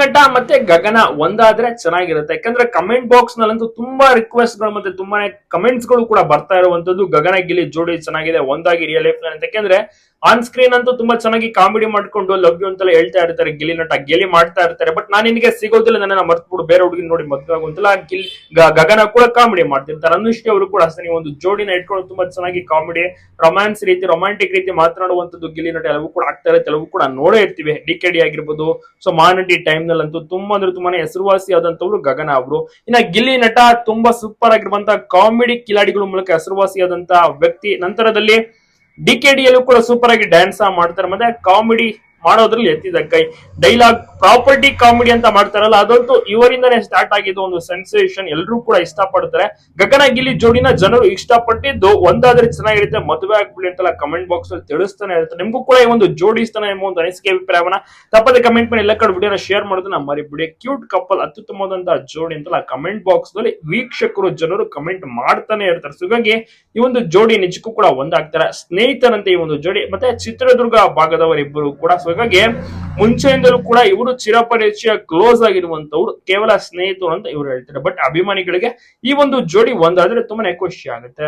ನಟ ಮತ್ತೆ ಗಗನ ಒಂದಾದ್ರೆ ಚೆನ್ನಾಗಿರುತ್ತೆ. ಯಾಕಂದ್ರೆ ಕಮೆಂಟ್ ಬಾಕ್ಸ್ ನಲ್ಲಂತೂ ತುಂಬಾ ರಿಕ್ವೆಸ್ಟ್ಗಳು ಮತ್ತೆ ತುಂಬಾನೇ ಕಮೆಂಟ್ಸ್ಗಳು ಕೂಡ ಬರ್ತಾ ಇರುವಂತದ್ದು. ಗಗನ, ಗಿಲಿ ಜೋಡಿ ಚೆನ್ನಾಗಿದೆ, ಒಂದಾಗಿ ರಿಯಲ್ ಲೈಫ್ನಲ್ಲಿ. ಯಾಕಂದ್ರೆ ಆನ್ ಸ್ಕ್ರೀನ್ ಅಂತೂ ತುಂಬಾ ಚೆನ್ನಾಗಿ ಕಾಮಿಡಿ ಮಾಡ್ಕೊಂಡು ಲವ್ ಯು ಅಂತೆಲ್ಲ ಹೇಳ್ತಾ ಇರ್ತಾರೆ. ಗಿಲ್ಲಿ ನಟ ಗೆಲಿ ಮಾಡ್ತಾ ಇರ್ತಾರೆ. ಬಟ್ ನಾನು ನಿನಗೆ ಸಿಗೋದಿಲ್ಲ ನನ್ನ ಮರ್ತ್ಬಿಡು. ಬೇರೆ ಹುಡುಗಿ ನೋಡಿ ಮದ್ವೆ ಆಗುವಂತಲ್ಲ ಗಿಲ್ ಗಗನ ಕೂಡ ಕಾಮಿಡಿ ಮಾಡ್ತಿರ್ತಾರೆ. ಅನುಷ್ಠಿ ಅವರು ಕೂಡ ಅಷ್ಟೇ ಒಂದು ಜೋಡಿನ ಇಟ್ಕೊಂಡು ತುಂಬಾ ಚೆನ್ನಾಗಿ ಕಾಮಿಡಿ ರೊಮ್ಯಾನ್ಸ್ ರೀತಿ ರೊಮ್ಯಾಂಟಿಕ್ ರೀತಿ ಮಾತನಾಡುವಂತದ್ದು ಗಿಲಿ ನಟ ಎಲ್ಲವೂ ಕೂಡ ಆಗ್ತಾ ಇರುತ್ತೆ. ಎಲ್ಲವೂ ಕೂಡ ನೋಡೇ ಇರ್ತೀವಿ. ಡಿ ಕೆ ಡಿ ಆಗಿರ್ಬೋದು ಸೊ ಮಾನಟಿ ಟೈಮ್ ನಲ್ಲಂತೂ ತುಂಬಾ ಅಂದ್ರೆ ತುಂಬಾನೇ ಹೆಸರುವಾಸಿ ಆದಂತವ್ರು ಗಗನ ಅವರು. ಇನ್ನ ಗಿಲ್ಲಿ ನಟ ತುಂಬಾ ಸೂಪರ್ ಆಗಿರುವಂತಹ ಕಾಮಿಡಿ ಕಿಲಾಡಿಗಳ ಮೂಲಕ ಹೆಸರುವಾಸಿಯಾದಂತಹ ವ್ಯಕ್ತಿ. ನಂತರದಲ್ಲಿ ಡಿ ಕೆ ಕೂಡ ಸೂಪರ್ ಆಗಿ ಡ್ಯಾನ್ಸ್ ಮಾಡ್ತಾರೆ. ಮತ್ತೆ ಕಾಮಿಡಿ ಮಾಡೋದ್ರಲ್ಲಿ ಎತ್ತಿದ ಕೈ. ಡೈಲಾಗ್, ಪ್ರಾಪರ್ಟಿ ಕಾಮಿಡಿ ಅಂತ ಮಾಡ್ತಾರಲ್ಲ, ಅದಂತೂ ಇವರಿಂದನೇ ಸ್ಟಾರ್ಟ್ ಆಗಿದ್ದು ಒಂದು ಸೆನ್ಸೇಷನ್ ಎಲ್ಲರೂ ಕೂಡ ಇಷ್ಟಪಡ್ತಾರೆ. ಗಗನ ಗಿಲ್ಲಿ ಜೋಡಿನ ಜನರು ಇಷ್ಟಪಟ್ಟಿದ್ದು ಒಂದಾದ್ರೆ ಚೆನ್ನಾಗಿರುತ್ತೆ, ಮದುವೆ ಆಗ್ಬಿಡಿ ಅಂತೆಲ್ಲ ಕಮೆಂಟ್ ಬಾಕ್ಸ್ ಅಲ್ಲಿ ತಿಳಿಸ್ತಾನೆ ಇರ್ತಾರೆ ನಿಮ್ಗೂ ಕೂಡ ಈ ಒಂದು ಜೋಡಿ ಇಷ್ಟನೇ ಎಂಬ ಒಂದು ಅನಿಸಿಕೆ ಅಭಿಪ್ರಾಯವನ್ನ ತಪ್ಪದೆ ಕಮೆಂಟ್ ಮಾಡಿ, ಎಲ್ಲ ಕಡೆ ವಿಡಿಯೋನ ಶೇರ್ ಮಾಡೋದನ್ನ ಮರಿಬಿಡಿ. ಕ್ಯೂಟ್ ಕಪಲ್ ಅತ್ಯುತ್ತಮವಾದಂತಹ ಜೋಡಿ ಅಂತೆಲ್ಲ ಕಮೆಂಟ್ ಬಾಕ್ಸ್ನಲ್ಲಿ ವೀಕ್ಷಕರು, ಜನರು ಕಮೆಂಟ್ ಮಾಡ್ತಾನೆ ಇರ್ತಾರೆ. ಸುಗಂಗೆ ಈ ಒಂದು ಜೋಡಿ ನಿಜಕ್ಕೂ ಕೂಡ ಒಂದಾಗ್ತಾರೆ. ಸ್ನೇಹಿತರಂತೆ ಈ ಒಂದು ಜೋಡಿ, ಮತ್ತೆ ಚಿತ್ರದುರ್ಗ ಭಾಗದವರಿಬ್ಬರು ಕೂಡ ಸೊ ಹಾಗಾಗಿ ಮುಂಚೆಯಿಂದಲೂ ಕೂಡ ಇವರು ಚಿರಪರಿಚಯ ಕ್ಲೋಸ್ ಆಗಿರುವಂತವ್ರು ಕೇವಲ ಸ್ನೇಹಿತರು ಅಂತ ಇವರು ಹೇಳ್ತಾರೆ. ಬಟ್ ಅಭಿಮಾನಿಗಳಿಗೆ ಈ ಒಂದು ಜೋಡಿ ಒಂದಾದ್ರೆ ತುಂಬಾನೇ ಖುಷಿ ಆಗುತ್ತೆ.